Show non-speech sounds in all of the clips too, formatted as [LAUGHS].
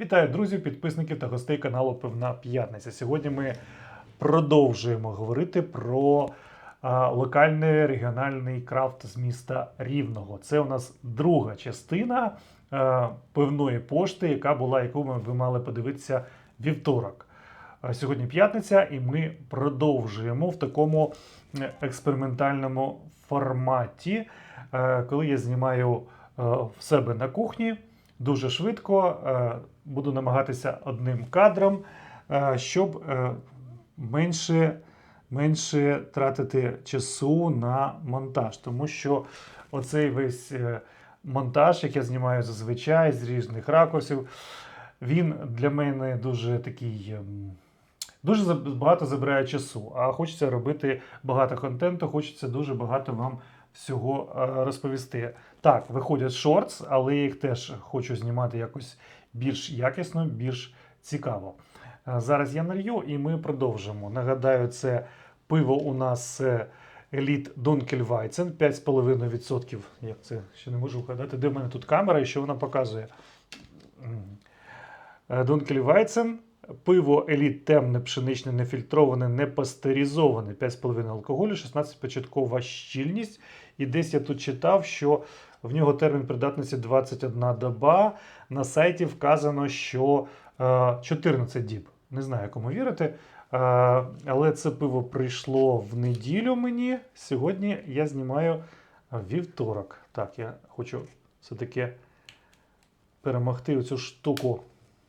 Вітаю друзів, підписників та гостей каналу Пивна П'ятниця. Сьогодні ми продовжуємо говорити про локальний регіональний крафт з міста Рівного. Це у нас друга частина а, пивної пошти, яка була, яку ми ви мали подивитися вівторок. Сьогодні п'ятниця, і ми продовжуємо в такому експериментальному форматі, коли я знімаю в себе на кухні дуже швидко. Буду намагатися одним кадром, е, щоб е, менше, менше тратити часу на монтаж. Тому що оцей весь е, монтаж, який я знімаю зазвичай з різних ракурсів, він для мене дуже такий. ем, Дуже багато забирає часу, а хочеться робити багато контенту, хочеться дуже багато вам всього розповісти. Так, виходять шортс, але я їх теж хочу знімати якось більш якісно, більш цікаво. Е, Зараз я налью і ми продовжимо. Нагадаю, це пиво у нас е, Elite Dunkelweizen 5,5%. Як це ще не можу вгадати, де в мене тут камера і що вона показує. Е, пиво Еліт темне, пшеничне, нефільтроване, не пастеризоване, 5,5 алкоголю, 16 початкова щільність. І десь я тут читав, що в нього термін придатності 21 доба. На сайті вказано, що е, 14 діб. Не знаю, кому вірити. Е, але це пиво прийшло в неділю мені. Сьогодні я знімаю вівторок. Так, я хочу все-таки перемогти оцю штуку,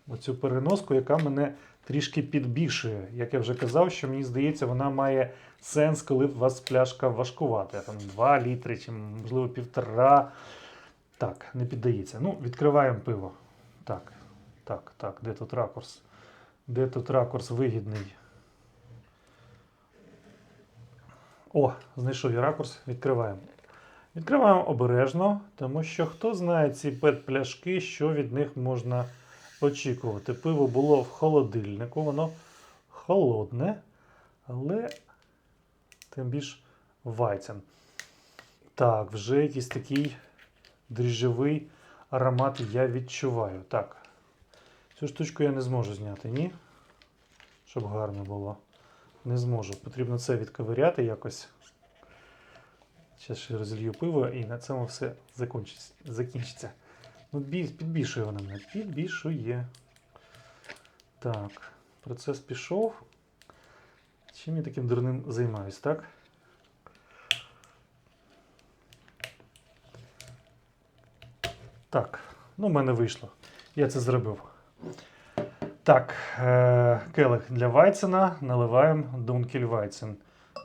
оцю переноску, яка мене трішки підбільшує. Як я вже казав, що мені здається, вона має сенс, коли у вас пляшка важкувата. Там 2 літри, чи можливо півтора. Так, не піддається. Ну, відкриваємо пиво. Так, так, так, де тут ракурс? Де тут ракурс вигідний? О, знайшов я ракурс, відкриваємо. Відкриваємо обережно, тому що хто знає ці пет-пляшки, що від них можна очікувати. Пиво було в холодильнику, воно холодне, але тим більш вайцен. Так, вже якийсь такий дріжджовий аромат я відчуваю. Так. Цю штучку я не зможу зняти, ні? Щоб гарно було. Не зможу. Потрібно це відковиряти якось. Зараз ще розілью пиво і на цьому все закінчиться. Ну, бі- підбільшує вона мене. Підбільшує. Так, процес пішов. Чим я таким дурним займаюсь, так? Так, ну в мене вийшло. Я це зробив. Так, е- келих для Вайцена наливаємо Дункель Вайцен.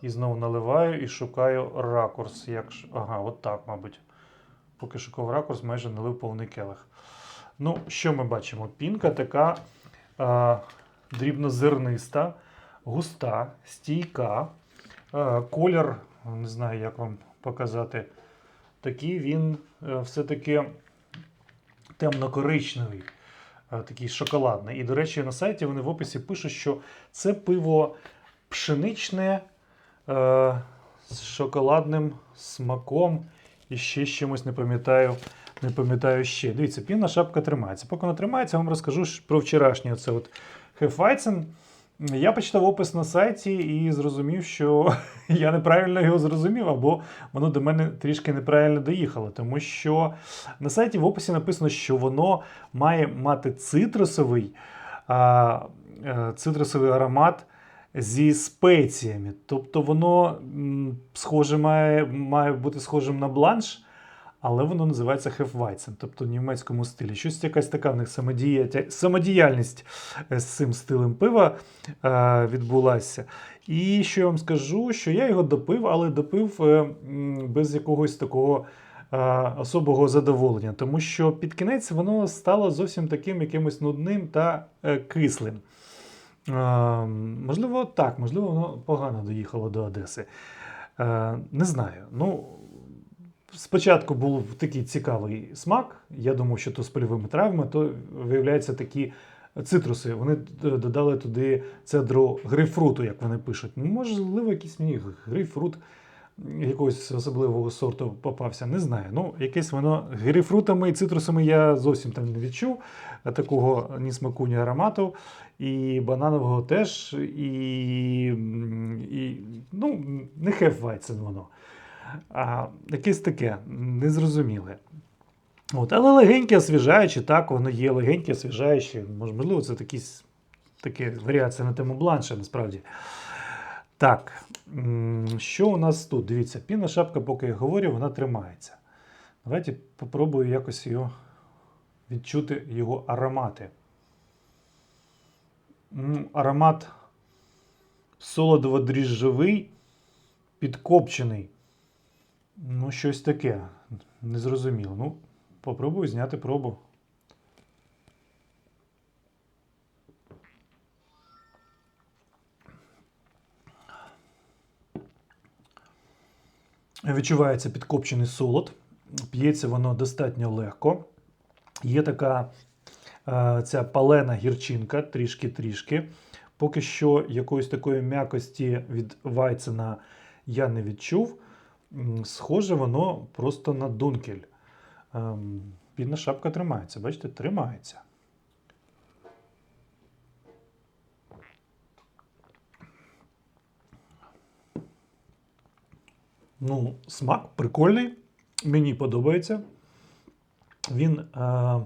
І знову наливаю і шукаю ракурс. Як... Ага, от так, мабуть. Поки шукав ракурс, майже налив повний келих. Ну, що ми бачимо? Пінка така а, дрібнозерниста, густа, стійка. А, колір, не знаю, як вам показати. Такий він е, все-таки темно-коричневий, е, такий шоколадний. І, до речі, на сайті вони в описі пишуть, що це пиво пшеничне е, з шоколадним смаком і ще чимось не пам'ятаю. Не пам'ятаю ще. Дивіться, пінна шапка тримається. Поки вона тримається, я вам розкажу про вчорашнє оце от Хефайцен. Я почитав опис на сайті і зрозумів, що [LAUGHS] я неправильно його зрозумів, або воно до мене трішки неправильно доїхало. Тому що на сайті в описі написано, що воно має мати цитрусовий, а, е, цитрусовий аромат зі спеціями. Тобто воно схоже має, має бути схожим на бланш, але воно називається Hefeweizen, тобто в німецькому стилі. Щось якась така в них самодія... самодіяльність е, з цим стилем пива е, відбулася. І що я вам скажу, що я його допив, але допив е, без якогось такого е, особого задоволення, тому що під кінець воно стало зовсім таким якимось нудним та е, кислим. Е, можливо, так, можливо, воно погано доїхало до Одеси. Е, не знаю. Ну, спочатку був такий цікавий смак. Я думав, що то з польовими травмами, то виявляються такі цитруси. Вони додали туди цедру грейпфруту, як вони пишуть. Можливо, якийсь мені грейпфрут якогось особливого сорту попався, не знаю. Ну, якесь воно грейпфрутами і цитрусами я зовсім там не відчув. Такого ні смаку, ні аромату. І бананового теж, і, і ну, не хефвайцен воно. А якесь таке незрозуміле. От, але легеньке, освіжаюче, так, воно є легеньке, освіжаюче. Мож- Можливо, це якісь таке варіація на тему бланша, насправді. Так, що у нас тут? Дивіться, пінна шапка, поки я говорю, вона тримається. Давайте попробую якось його відчути його аромати. Аромат солодово-дріжджовий, підкопчений. Ну, щось таке. Незрозуміло. Ну, попробую зняти пробу. Відчувається підкопчений солод. П'ється воно достатньо легко. Є така е, ця палена гірчинка, трішки-трішки. Поки що якоїсь такої м'якості від Вайцена я не відчув. Схоже, воно просто на дункель. Ем, Пінна шапка тримається, бачите, тримається. Ну, смак прикольний, мені подобається. Він е,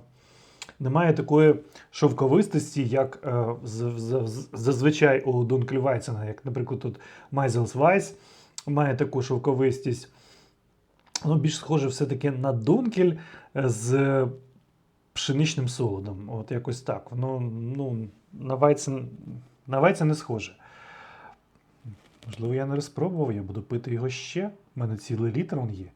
не має такої шовковистості, як е, з- з- з- зазвичай у Дункельвайцена, як, наприклад, тут Майзелс Вайс має таку шовковистість. Воно більш схоже все-таки на Дункель е, з пшеничним солодом. От якось так. Воно ну, на Вайцен, на Вайцен не схоже. Можливо, я не розпробував, я буду пити його ще. У мене цілий літр він є.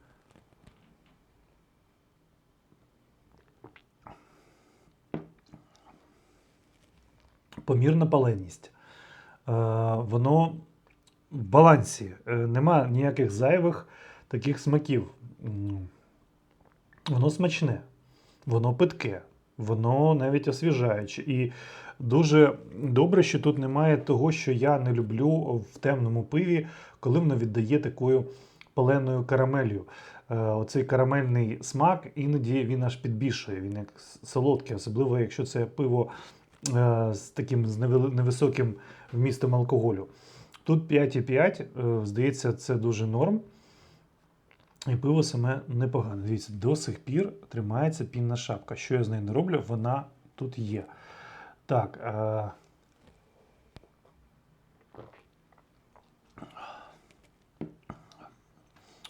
Помірна паленість. Е, воно в балансі. Е, нема ніяких зайвих таких смаків. Воно смачне, воно питке, воно навіть освіжаюче. І дуже добре, що тут немає того, що я не люблю в темному пиві, коли воно віддає такою паленою карамелью. Е, Оцей карамельний смак іноді він аж підбільшує, він як солодкий, особливо якщо це пиво е, з таким з невисоким вмістом алкоголю. Тут 5,5, е, здається, це дуже норм. І пиво саме непогане. Дивіться, до сих пір тримається пінна шапка. Що я з нею не роблю, вона тут є. Так. Е...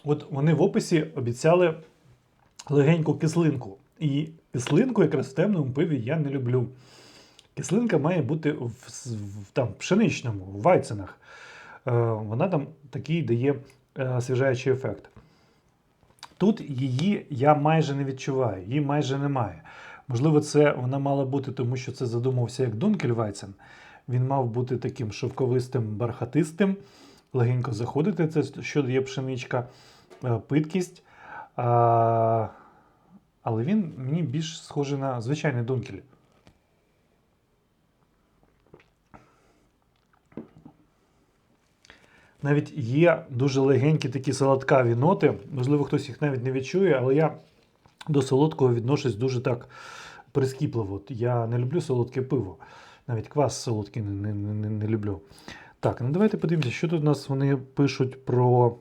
От вони в описі обіцяли легеньку кислинку. І кислинку якраз в темному пиві я не люблю. Кислинка має бути в, в там, пшеничному, в вайценах. Е, вона там такий дає е, освіжаючий ефект. Тут її я майже не відчуваю, її майже немає. Можливо, це вона мала бути, тому що це задумався як Дункельвайцен. Він мав бути таким шовковистим, бархатистим, легенько заходити, це що дає пшеничка, е, питкість. А, але він мені більш схожий на звичайний Дункель. Навіть є дуже легенькі такі солодкаві ноти. Можливо, хтось їх навіть не відчує, але я до солодкого відношусь дуже так прискіпливо. Я не люблю солодке пиво. Навіть квас солодкий не, не, не, не люблю. Так, ну давайте подивимося, що тут у нас вони пишуть про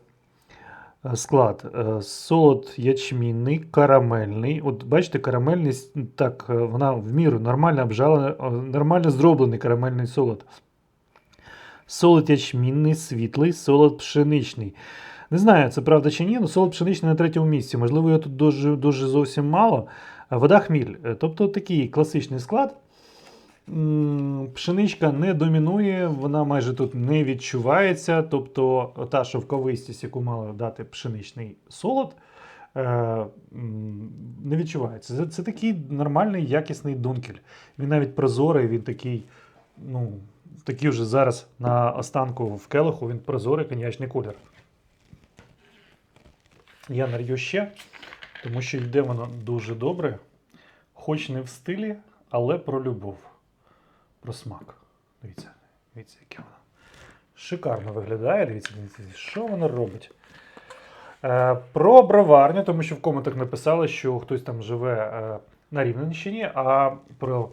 е, склад. Е, Солод ячмінний, карамельний. От бачите, карамельний, с- так, е, вона в міру нормально обжала, нормально зроблений карамельний солод. Солод ячмінний, світлий, солод пшеничний. Не знаю, це правда чи ні, але солод пшеничний на третьому місці. Можливо, його тут дуже, дуже зовсім мало. Вода хміль. Е, Тобто такий класичний склад. Пшеничка не домінує, вона майже тут не відчувається. Тобто та шовковистість, яку мала дати пшеничний солод, е, не відчувається. Це, це такий нормальний, якісний дункель. Він навіть прозорий, він такий, ну, такий вже зараз на останку в келиху, він прозорий коньячний колір. Я налью ще, тому що йде воно дуже добре. Хоч не в стилі, але про любов. Про смак. Дивіться, дивіться, яке воно. Шикарно виглядає. Дивіться, дивіться, що воно робить. Е, Про броварню, тому що в коментах написали, що хтось там живе е, на Рівненщині, а про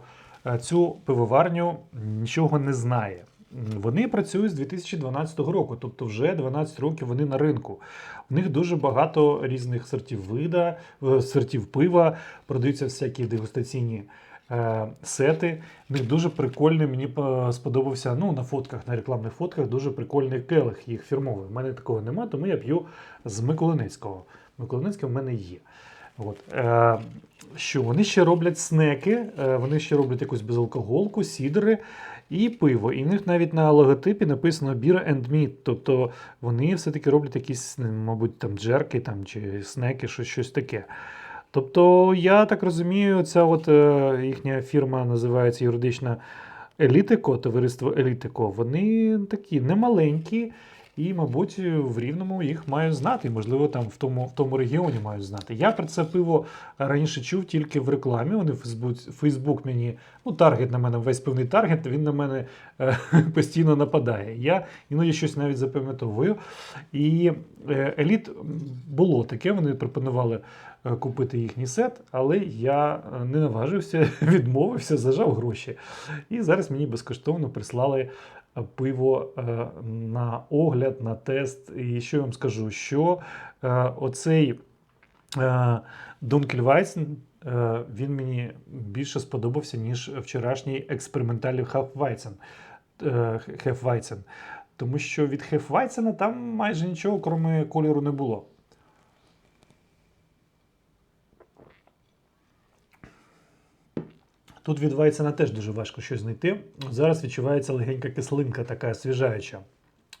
е, цю пивоварню нічого не знає. Вони працюють з 2012 року, тобто вже 12 років вони на ринку. У них дуже багато різних сортів вида, е, сортів пива, продаються всякі дегустаційні е, сети. У них дуже прикольний, мені е, сподобався ну, на фотках, на рекламних фотках, дуже прикольний келих їх фірмовий. У мене такого немає, тому я п'ю з Миколинецького. Миколинецький в мене є. От. Е, що вони ще роблять снеки, е, вони ще роблять якусь безалкоголку, сідери і пиво. І в них навіть на логотипі написано Beer and Meat. Тобто вони все-таки роблять якісь, мабуть, там джерки там, чи снеки, щось, щось таке. Тобто, я так розумію, ця от е, їхня фірма називається юридична Елітико, товариство Елітико. Вони такі немаленькі, і, мабуть, в Рівному їх мають знати. Можливо, там в тому, в тому регіоні мають знати. Я про це пиво раніше чув тільки в рекламі. Вони Фейсбук, Фейсбук мені, ну, таргет на мене, весь певний таргет, він на мене е, [LAUGHS] постійно нападає. Я іноді щось навіть запам'ятовую. І е, еліт було таке, вони пропонували е, купити їхній сет, але я е, не наважився, [LAUGHS] відмовився, зажав гроші. І зараз мені безкоштовно прислали пиво е, на огляд, на тест. І що я вам скажу? Що е, оцей е, Дункельвайсен, він мені більше сподобався, ніж вчорашній експериментальний Хафвайцен. е, Хефвайцен. Тому що від Хефвайцена там майже нічого, крім кольору, не було. Тут від Вайцена теж дуже важко щось знайти. Зараз відчувається легенька кислинка, така освіжаюча.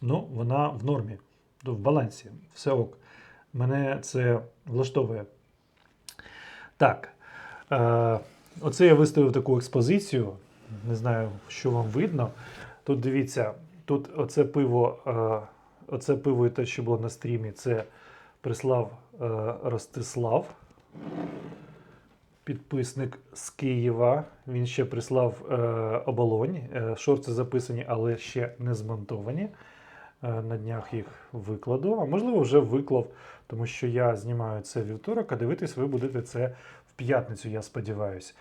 Ну, вона в нормі, в балансі, все ок. Мене це влаштовує. Так. Е, оце я виставив таку експозицію. Не знаю, що вам видно. Тут дивіться, тут оце пиво, е, оце пиво і те, що було на стрімі, це прислав е, Ростислав підписник з Києва. Він ще прислав е, оболонь. Е, шорти записані, але ще не змонтовані. Е, на днях їх викладу. А можливо, вже виклав, тому що я знімаю це вівторок, а дивитись ви будете це в п'ятницю, я сподіваюся.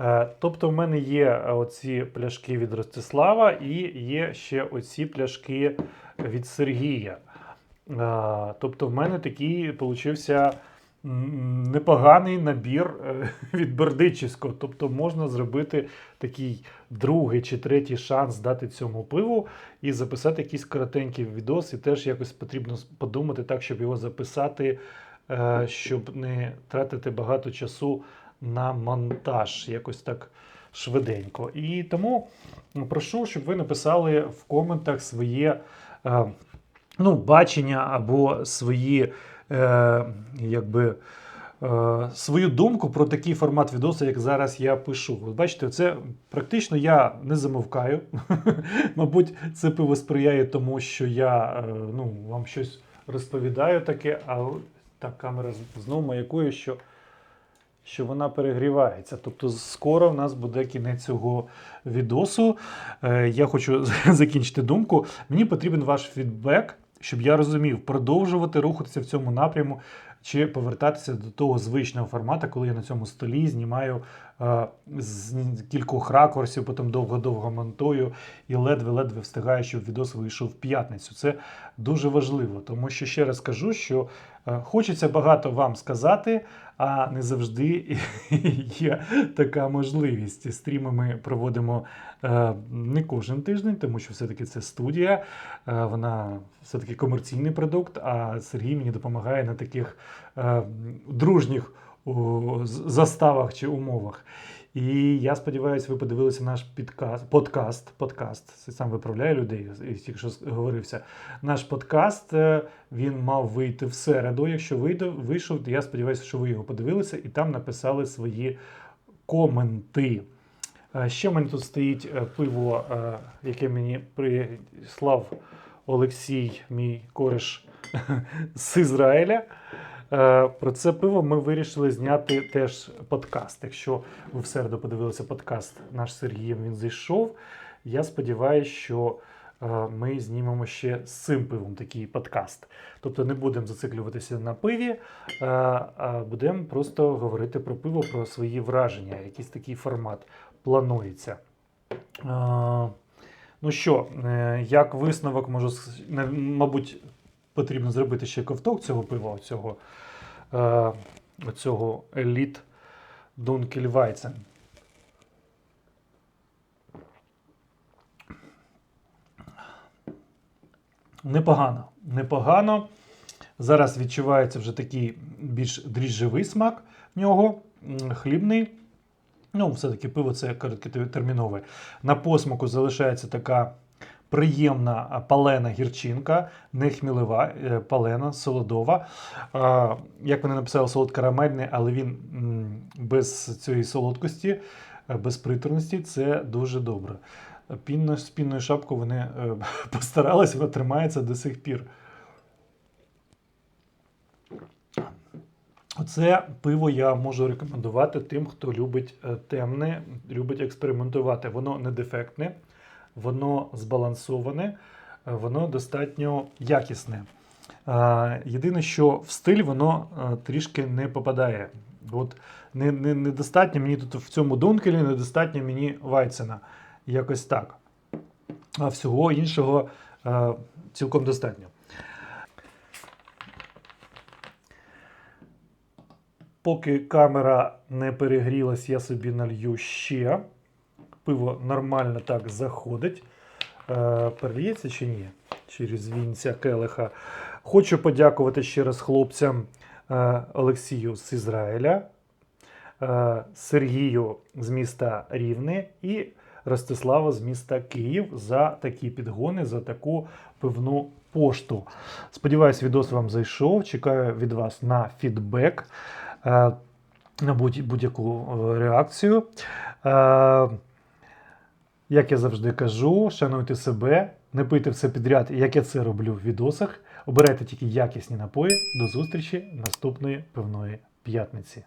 Е, тобто, в мене є оці пляшки від Ростислава і є ще оці пляшки від Сергія. Е, тобто, в мене такий получився непоганий набір е, [LAUGHS] від Бердичівського. Тобто можна зробити такий другий чи третій шанс дати цьому пиву і записати якийсь коротенький відос. І теж якось потрібно подумати так, щоб його записати, е, щоб не тратити багато часу на монтаж. Якось так швиденько. І тому прошу, щоб ви написали в коментах своє е, ну, бачення або свої, е, якби. е, Свою думку про такий формат відосу, як зараз я пишу. От бачите, це практично я не замовкаю. [LAUGHS] Мабуть, це пиво сприяє тому, що я е, ну, вам щось розповідаю таке, а так, камера знову маякує, що, що вона перегрівається. Тобто скоро в нас буде кінець цього відосу. Е, Я хочу [LAUGHS] закінчити думку. Мені потрібен ваш фідбек, щоб я розумів, продовжувати рухатися в цьому напряму чи повертатися до того звичного формату, коли я на цьому столі знімаю е, з кількох ракурсів, потім довго-довго монтую і ледве-ледве встигаю, щоб відос вийшов в п'ятницю. Це дуже важливо, тому що ще раз кажу, що е, хочеться багато вам сказати, а не завжди [LAUGHS] є така можливість. Стріми ми проводимо е, не кожен тиждень, тому що все-таки це студія, е, вона все-таки комерційний продукт, а Сергій мені допомагає на таких е, дружніх заставах чи умовах. І я сподіваюся, ви подивилися наш підкаст, подкаст. Подкаст. Сам виправляю людей, тільки що говорився. Наш подкаст е, він мав вийти в середу. Якщо вийде, вийшов, я сподіваюся, що ви його подивилися і там написали свої коменти. Е, Ще в мене тут стоїть е, пиво, яке мені прислав Олексій, мій кореш [LAUGHS] з Ізраїля. Е, Про це пиво ми вирішили зняти теж подкаст. Якщо ви в середу подивилися подкаст наш з Сергієм, він зайшов. Я сподіваюся, що е, ми знімемо ще з цим пивом такий подкаст. Тобто не будемо зациклюватися на пиві, е, а будемо просто говорити про пиво, про свої враження. Якийсь такий формат планується. Ну що, як висновок можу мабуть, потрібно зробити ще ковток цього пива, оцього, е, оцього еліт Дункельвайцен. Непогано. Непогано. Зараз відчувається вже такий більш дріжджевий смак в нього, хлібний. Ну, все-таки пиво це короткотермінове. На посмаку залишається така приємна палена гірчинка, не хмілева, е, палена, солодова. Як вони написали, солод карамельний, але він без цієї солодкості, е, без приторності, це дуже добре. Пінно, з пінною шапкою вони е, [LAUGHS] постарались, вона тримається до сих пір. Оце пиво я можу рекомендувати тим, хто любить е, темне, любить експериментувати. Воно не дефектне, воно збалансоване, е, воно достатньо якісне. Е, Єдине, що в стиль воно е, трішки не попадає. От не, не, недостатньо мені тут в цьому дункелі, недостатньо мені Вайцена. Якось так. А всього іншого цілком достатньо. Поки камера не перегрілась, я собі налью ще. Пиво нормально так заходить. Е, перельється чи ні? Через вінця келиха. Хочу подякувати ще раз хлопцям е, Олексію з Ізраїля, е, Сергію з міста Рівне і Ростислава з міста Київ за такі підгони, за таку пивну пошту. Сподіваюсь, відос вам зайшов. Чекаю від вас на фідбек, на будь- будь-яку реакцію. Як я завжди кажу, шануйте себе, не пийте все підряд, як я це роблю в відосах. Обирайте тільки якісні напої. До зустрічі наступної пивної п'ятниці.